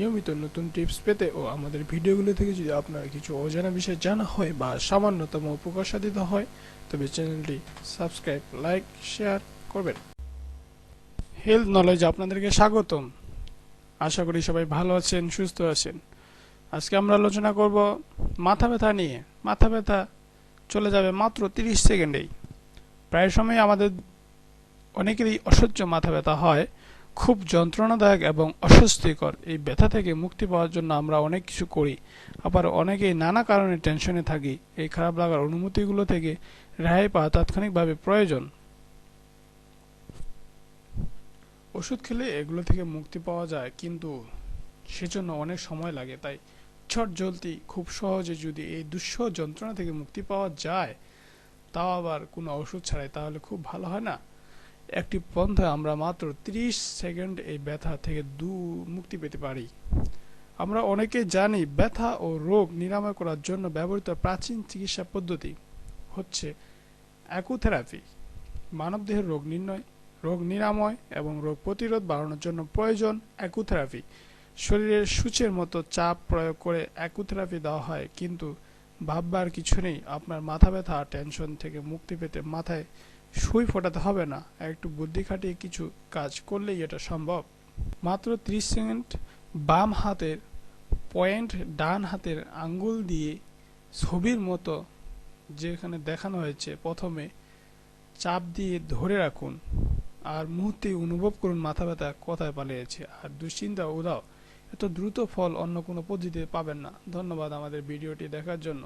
নিয়মিত নতুন টিপস পেতে ও আমাদের ভিডিওগুলো থেকে যদি আপনার কিছু অজানা বিষয় জানা হয় বা সামান্যতম উপকার সাধিত হয়, তবে চ্যানেলটি সাবস্ক্রাইব লাইক শেয়ার করবেন। হেলথ নলেজ আপনাদেরকে স্বাগতম। আশা করি সবাই ভালো আছেন, সুস্থ আছেন। আজকে আমরা আলোচনা করব মাথা ব্যথা নিয়ে। মাথা ব্যথা চলে যাবে মাত্র তিরিশ সেকেন্ডেই। প্রায় সময় আমাদের অনেকেরই অসহ্য মাথা ব্যথা হয়। খুব যন্ত্রণাদায়ক এবং অস্বস্তিকর। এই ব্যথা থেকে মুক্তি পাওয়ার জন্য আমরা অনেক কিছু করি। আবার অনেকেই নানা কারণে টেনশনে থাকি। এই খারাপ লাগার অনুমতিগুলো থেকে রেহাই পাওয়া তাৎক্ষণিকভাবে প্রয়োজন। ওষুধ খেলে এগুলো থেকে মুক্তি পাওয়া যায়, কিন্তু সেজন্য অনেক সময় লাগে। তাই ছট জলদি, খুব সহজে যদি এই দুঃসহ যন্ত্রণা থেকে মুক্তি পাওয়া যায়, তাও আবার কোনো ওষুধ ছাড়াই তাহলে খুব ভালো, হয় না? একটি পন্থা আমরা মাত্র 30 সেকেন্ড এই ব্যথা থেকে দু মুক্তি পেতে পারি। আমরা অনেকে জানি ব্যথা ও রোগ নিরাময় করার জন্য ব্যবহৃত প্রাচীন চিকিৎসা পদ্ধতি হচ্ছে অ্যাকুথেরাপি। মানবদেহের রোগ নির্ণয়, রোগ নিরাময় এবং রোগ প্রতিরোধ বাড়ানোর জন্য প্রয়োজন অ্যাকুথেরাপি। শরীরের সূচের মতো চাপ প্রয়োগ করে অ্যাকুথেরাপি দেওয়া হয়, কিন্তু ভাববার কিছু নেই। আপনার মাথা ব্যথা, টেনশন থেকে মুক্তি পেতে মাথায় সুই ফোটাতে হবে না, একটু বুদ্ধি খাটিয়ে কিছু কাজ করলেই এটা সম্ভব। মাত্র 30 সেকেন্ড বাম হাতের পয়েন্ট ডান হাতের আঙ্গুল দিয়ে ছবির মতো যেখানে দেখানো হয়েছে, প্রথমে চাপ দিয়ে ধরে রাখুন আর মুহূর্তে অনুভব করুন মাথা ব্যথা কোথায় পালিয়েছে আর দুশ্চিন্তা উদাও এত দ্রুত ফল অন্য কোনো পদ্ধতিতে পাবেন না। ধন্যবাদ আমাদের ভিডিওটি দেখার জন্য।